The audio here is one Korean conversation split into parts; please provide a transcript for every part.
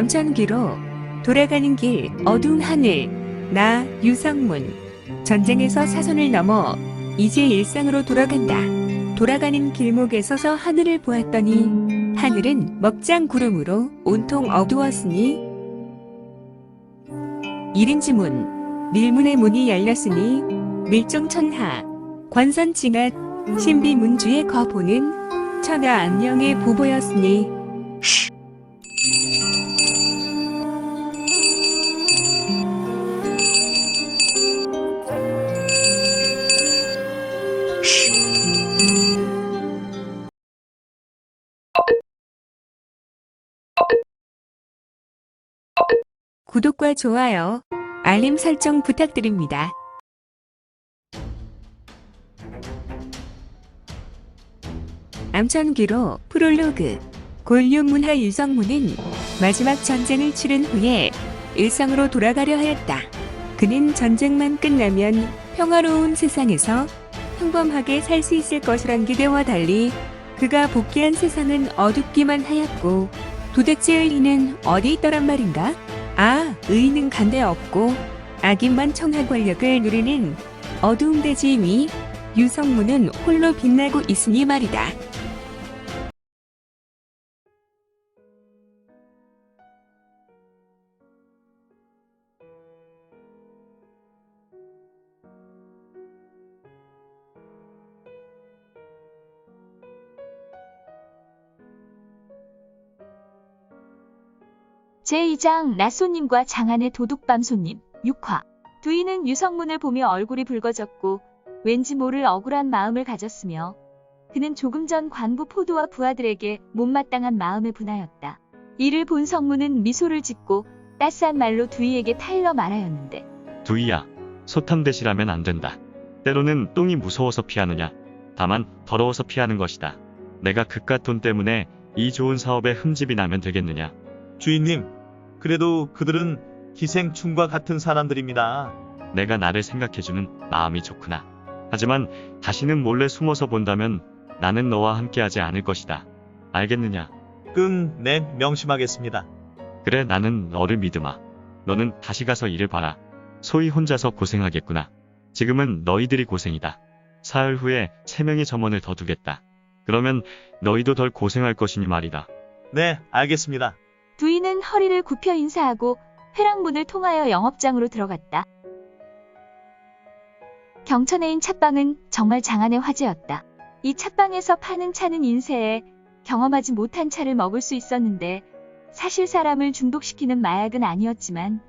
암천기로 돌아가는 길 어두운 하늘 나 유성문 전쟁에서 사선을 넘어 이제 일상으로 돌아간다. 돌아가는 길목에 서서 하늘을 보았더니 하늘은 먹장 구름으로 온통 어두웠으니 일인지문 밀문의 문이 열렸으니 밀정천하 관선징앗 신비문주의 거보는 천하 안녕의 보보였으니 구독과 좋아요, 알림 설정 부탁드립니다. 암천기로 프롤로그 골륜문화 유성문은 마지막 전쟁을 치른 후에 일상으로 돌아가려 하였다. 그는 전쟁만 끝나면 평화로운 세상에서 평범하게 살 수 있을 것이란 기대와 달리 그가 복귀한 세상은 어둡기만 하였고 도대체 의리는 어디 있더란 말인가? 아, 의는 간데 없고 악인만 청하 권력을 누리는 어두운 대지 위 유성문은 홀로 빛나고 있으니 말이다. 제2장 낯손님과 장안의 도둑밤 손님 6화 두이는 유성문을 보며 얼굴이 붉어졌고 왠지 모를 억울한 마음을 가졌으며 그는 조금 전 관부 포도와 부하들에게 못마땅한 마음의 분하였다. 이를 본 성문은 미소를 짓고 따스한 말로 두이에게 타일러 말하였는데 두이야, 소탕대시라면 안 된다. 때로는 똥이 무서워서 피하느냐. 다만 더러워서 피하는 것이다. 내가 그깟 돈 때문에 이 좋은 사업에 흠집이 나면 되겠느냐. 주인님, 그래도 그들은 기생충과 같은 사람들입니다. 내가 나를 생각해주는 마음이 좋구나. 하지만 다시는 몰래 숨어서 본다면 나는 너와 함께하지 않을 것이다. 알겠느냐? 끙, 네, 명심하겠습니다. 그래 나는 너를 믿으마. 너는 다시 가서 일을 봐라. 소위 혼자서 고생하겠구나. 지금은 너희들이 고생이다. 사흘 후에 세 명의 점원을 더 두겠다. 그러면 너희도 덜 고생할 것이니 말이다. 네, 알겠습니다. 두이는 허리를 굽혀 인사하고 회랑문을 통하여 영업장으로 들어갔다. 경천에인 찻방은 정말 장안의 화제였다. 이 찻방에서 파는 차는 인생에 경험하지 못한 차를 먹을 수 있었는데 사실 사람을 중독시키는 마약은 아니었지만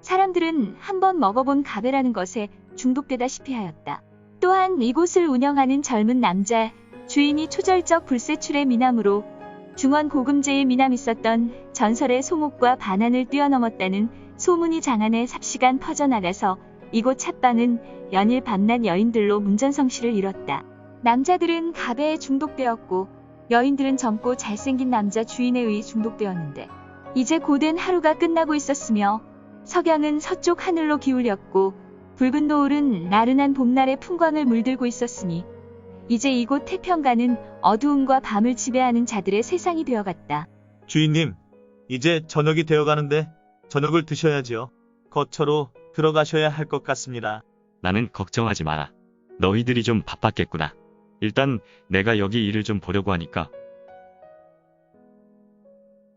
사람들은 한번 먹어본 가베라는 것에 중독되다시피 하였다. 또한 이곳을 운영하는 젊은 남자 주인이 초절적 불세출의 미남으로 중원 고금제의 미남 있었던 전설의 송옥과 반환을 뛰어넘었다는 소문이 장안에 삽시간 퍼져나가서 이곳 찻방은 연일 밤낮 여인들로 문전성시를 이뤘다. 남자들은 가베에 중독되었고 여인들은 젊고 잘생긴 남자 주인에 의해 중독되었는데 이제 고된 하루가 끝나고 있었으며 석양은 서쪽 하늘로 기울였고 붉은 노을은 나른한 봄날의 풍광을 물들고 있었으니 이제 이곳 태평가는 어두움과 밤을 지배하는 자들의 세상이 되어갔다. 주인님, 이제 저녁이 되어가는데 저녁을 드셔야지요. 거처로 들어가셔야 할 것 같습니다. 나는 걱정하지 마라. 너희들이 좀 바빴겠구나. 일단 내가 여기 일을 좀 보려고 하니까.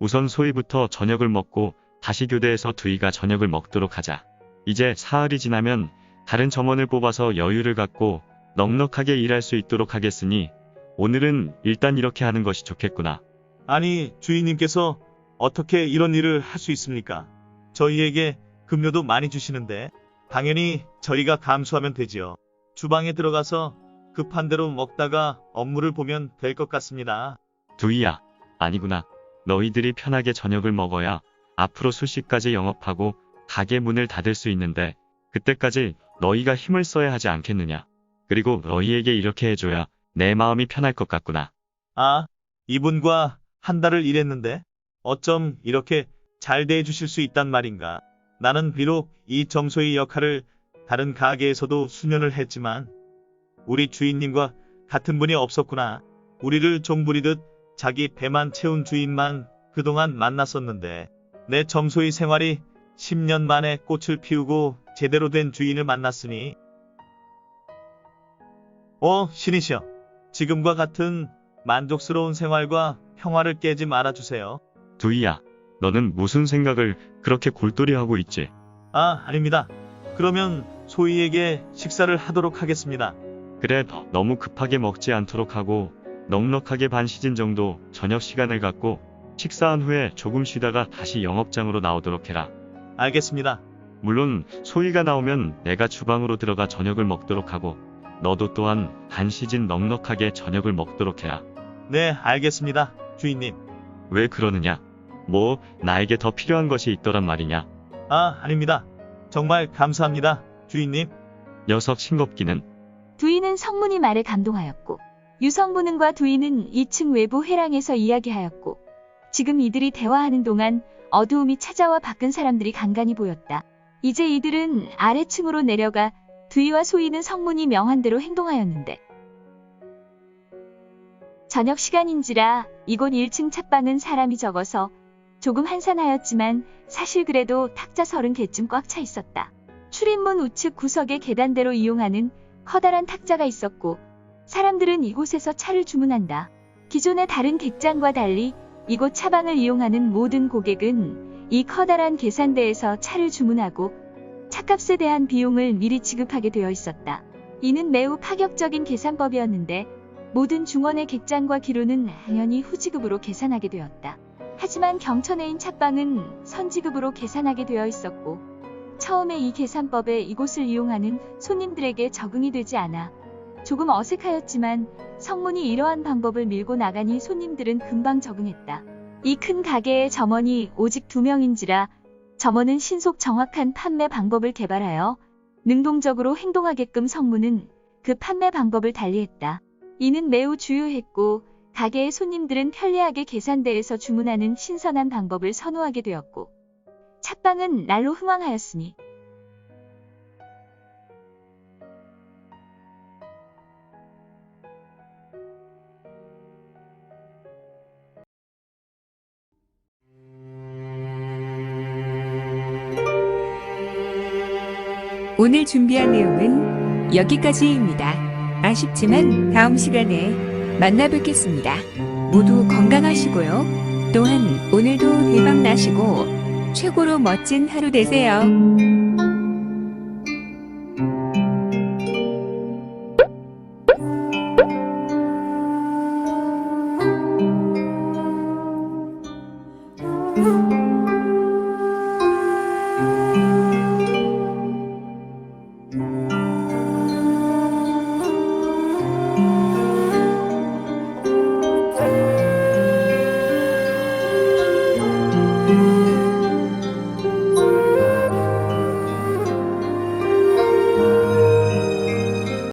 우선 소희부터 저녁을 먹고 다시 교대에서 두이가 저녁을 먹도록 하자. 이제 사흘이 지나면 다른 점원을 뽑아서 여유를 갖고 넉넉하게 일할 수 있도록 하겠으니 오늘은 일단 이렇게 하는 것이 좋겠구나. 아니, 주인님께서 어떻게 이런 일을 할 수 있습니까? 저희에게 급료도 많이 주시는데 당연히 저희가 감수하면 되지요. 주방에 들어가서 급한 대로 먹다가 업무를 보면 될 것 같습니다. 두이야, 아니구나. 너희들이 편하게 저녁을 먹어야 앞으로 수시까지 영업하고 가게 문을 닫을 수 있는데 그때까지 너희가 힘을 써야 하지 않겠느냐. 그리고 너희에게 이렇게 해줘야 내 마음이 편할 것 같구나. 아, 이분과 한 달을 일했는데 어쩜 이렇게 잘 대해주실 수 있단 말인가. 나는 비록 이 점소의 역할을 다른 가게에서도 수년을 했지만 우리 주인님과 같은 분이 없었구나. 우리를 종부리듯 자기 배만 채운 주인만 그동안 만났었는데 내 점소의 생활이 10년 만에 꽃을 피우고 제대로 된 주인을 만났으니. 어, 신이시여. 지금과 같은 만족스러운 생활과 평화를 깨지 말아주세요. 두이야, 너는 무슨 생각을 그렇게 골똘히하고 있지? 아, 아닙니다. 그러면 소희에게 식사를 하도록 하겠습니다. 그래, 너- 너무 급하게 먹지 않도록 하고 넉넉하게 반 시즌 정도 저녁 시간을 갖고 식사한 후에 조금 쉬다가 다시 영업장으로 나오도록 해라. 알겠습니다. 물론 소희가 나오면 내가 주방으로 들어가 저녁을 먹도록 하고 너도 또한 반 시즌 넉넉하게 저녁을 먹도록 해라. 네, 알겠습니다. 주인님. 왜 그러느냐? 뭐 나에게 더 필요한 것이 있더란 말이냐? 아, 아닙니다. 정말 감사합니다. 주인님. 녀석 싱겁기는 두이는 성문이 말에 감동하였고 유성문은과 두이는 2층 외부 회랑에서 이야기하였고 지금 이들이 대화하는 동안 어두움이 찾아와 바꾼 사람들이 간간히 보였다. 이제 이들은 아래층으로 내려가 두이와 소이는 성문이 명한 대로 행동하였는데 저녁 시간인지라 이곳 1층 찻방은 사람이 적어서 조금 한산하였지만 사실 그래도 탁자 서른 개쯤 꽉 차 있었다. 출입문 우측 구석에 계단대로 이용하는 커다란 탁자가 있었고 사람들은 이곳에서 차를 주문한다. 기존의 다른 객장과 달리 이곳 차방을 이용하는 모든 고객은 이 커다란 계산대에서 차를 주문하고 차값에 대한 비용을 미리 지급하게 되어 있었다. 이는 매우 파격적인 계산법이었는데 모든 중원의 객장과 기로는 당연히 후지급으로 계산하게 되었다. 하지만 경천에인 차방은 선지급으로 계산하게 되어 있었고 처음에 이 계산법에 이곳을 이용하는 손님들에게 적응이 되지 않아 조금 어색하였지만 성문이 이러한 방법을 밀고 나가니 손님들은 금방 적응했다. 이 큰 가게의 점원이 오직 두 명인지라 점원은 신속 정확한 판매 방법을 개발하여 능동적으로 행동하게끔 성문은 그 판매 방법을 달리했다. 이는 매우 주요했고 가게의 손님들은 편리하게 계산대에서 주문하는 신선한 방법을 선호하게 되었고 찻방은 날로 흥왕하였으니 오늘 준비한 내용은 여기까지입니다. 아쉽지만 다음 시간에 만나 뵙겠습니다. 모두 건강하시고요. 또한 오늘도 대박 나시고 최고로 멋진 하루 되세요.